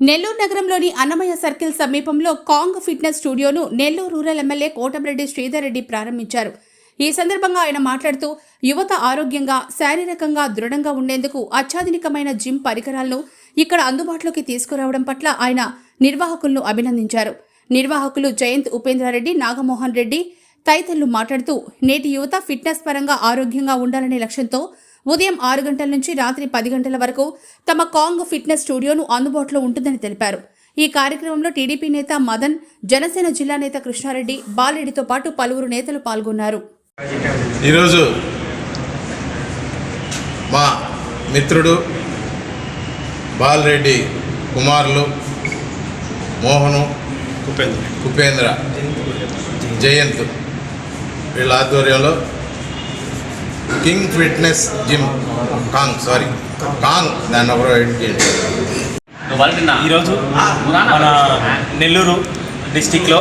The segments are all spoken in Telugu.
నెల్లూరు నగరంలోని అన్నమయ్య సర్కిల్ సమీపంలో కాంగ్ ఫిట్నెస్ స్టూడియోను నెల్లూరు రూరల్ ఎమ్మెల్యే కోటమిరెడ్డి శ్రీధర్ రెడ్డి ప్రారంభించారు. ఈ సందర్భంగా ఆయన మాట్లాడుతూ యువత ఆరోగ్యంగా శారీరకంగా దృఢంగా ఉండేందుకు అత్యాధునికమైన జిమ్ పరికరాలను ఇక్కడ అందుబాటులోకి తీసుకురావడం పట్ల ఆయన నిర్వాహకులను అభినందించారు. నిర్వాహకులు జయంత్ ఉపేంద్రారెడ్డి నాగమోహన్ రెడ్డి తదితరులు మాట్లాడుతూ నేటి యువత ఫిట్నెస్ పరంగా ఆరోగ్యంగా ఉండాలనే లక్ష్యంతో ఉదయం ఆరు గంటల నుంచి రాత్రి పది గంటల వరకు తమ కాంగ్ ఫిట్నెస్ స్టూడియోను అందుబాటులో ఉంటుందని తెలిపారు. ఈ కార్యక్రమంలో టీడీపీ నేత మదన్ జనసేన జిల్లా నేత కృష్ణారెడ్డి బాలరెడ్డితో పాటు పలువురు నేతలు పాల్గొన్నారు. ఈరోజు మా మిత్రుడు బాలరెడ్డి కుమారులు మోహను ఉపేంద్ర ఉపేంద్ర జయంత్ వీళ్ళ ఆధ్వర్యంలో king fitness gym Kong sorry Kong దాన్ని ఒకరు ఎడిట్ చేయండి. ఈరోజు మన నెల్లూరు డిస్టిక్లో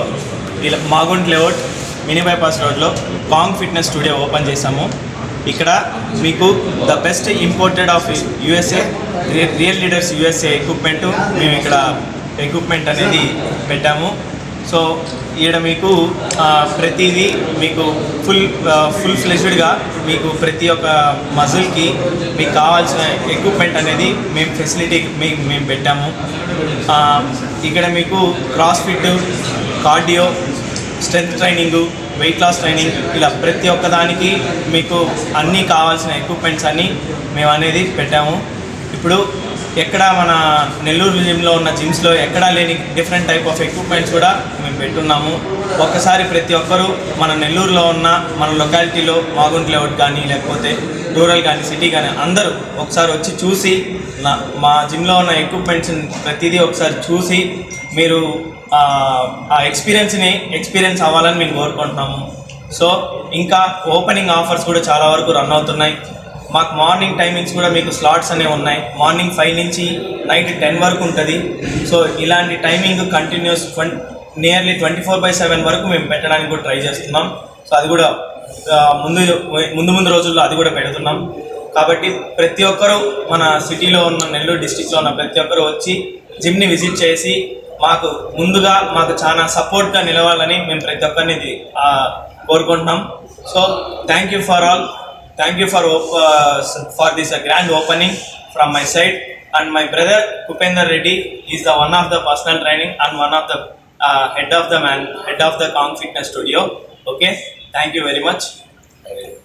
ఇలా మాగుంట్ లేఅవుట్ మినీ బైపాస్ రోడ్లో కాంగ్ ఫిట్నెస్ స్టూడియో ఓపెన్ చేశాము. ఇక్కడ మీకు the best imported of USA real leaders USA equipment. మేము ఇక్కడ ఎక్విప్మెంట్ అనేది పెట్టాము. సో ఈడ మీకు ప్రతిదీ మీకు ఫుల్ ఫుల్ ఫ్లెజ్డ్గా మీకు ప్రతి ఒక్క మజిల్కి మీకు కావాల్సిన ఎక్విప్మెంట్ అనేది మేము ఫెసిలిటీ మేము మేము పెట్టాము. ఇక్కడ మీకు cross fit cardio strength training weight loss training ఇలా ప్రతి ఒక్కదానికి మీకు అన్నీ కావాల్సిన ఎక్విప్మెంట్స్ అన్నీ మేము అనేది పెట్టాము. ఇప్పుడు ఎక్కడ మన నెల్లూరు జిమ్లో ఉన్న జిమ్స్లో ఎక్కడా లేని డిఫరెంట్ టైప్ ఆఫ్ ఎక్విప్మెంట్స్ కూడా మేము పెట్టున్నాము. ఒక్కసారి ప్రతి ఒక్కరూ మన నెల్లూరులో ఉన్న మన లొకాలిటీలో మాగుంట్ లేఅవుట్ కానీ లేకపోతే రూరల్ కానీ సిటీ కానీ అందరూ ఒకసారి వచ్చి చూసి నా మా జిమ్లో ఉన్న ఎక్విప్మెంట్స్ ప్రతిదీ ఒకసారి చూసి మీరు ఆ ఆ ఎక్స్పీరియన్స్ని ఎక్స్పీరియన్స్ అవ్వాలని మేము కోరుకుంటున్నాము. సో ఇంకా ఓపెనింగ్ ఆఫర్స్ కూడా చాలా వరకు రన్ అవుతున్నాయి. మాకు మార్నింగ్ టైమింగ్స్ కూడా మీకు స్లాట్స్ అనేవి ఉన్నాయి. మార్నింగ్ ఫైవ్ నుంచి నైట్ టెన్ వరకు ఉంటుంది. సో ఇలాంటి timing continues nearly twenty four by seven వరకు మేము పెట్టడానికి కూడా ట్రై చేస్తున్నాం. సో అది కూడా ముందు ముందు ముందు రోజుల్లో అది కూడా పెడుతున్నాం. కాబట్టి ప్రతి ఒక్కరూ మన సిటీలో ఉన్న నెల్లూరు డిస్టిక్లో ఉన్న ప్రతి ఒక్కరూ వచ్చి జిమ్ని విజిట్ చేసి మాకు ముందుగా మాకు చాలా సపోర్ట్గా నిలవాలని మేము ప్రతి ఒక్కరిని కోరుకుంటున్నాం. So thank you for all. thank you for uh, for this uh, grand opening from my side. And my brother Kupendra Reddy is the one of the personal training and one of the uh, head of the man head of the Kong Fitness Studio. Okay, thank you very much.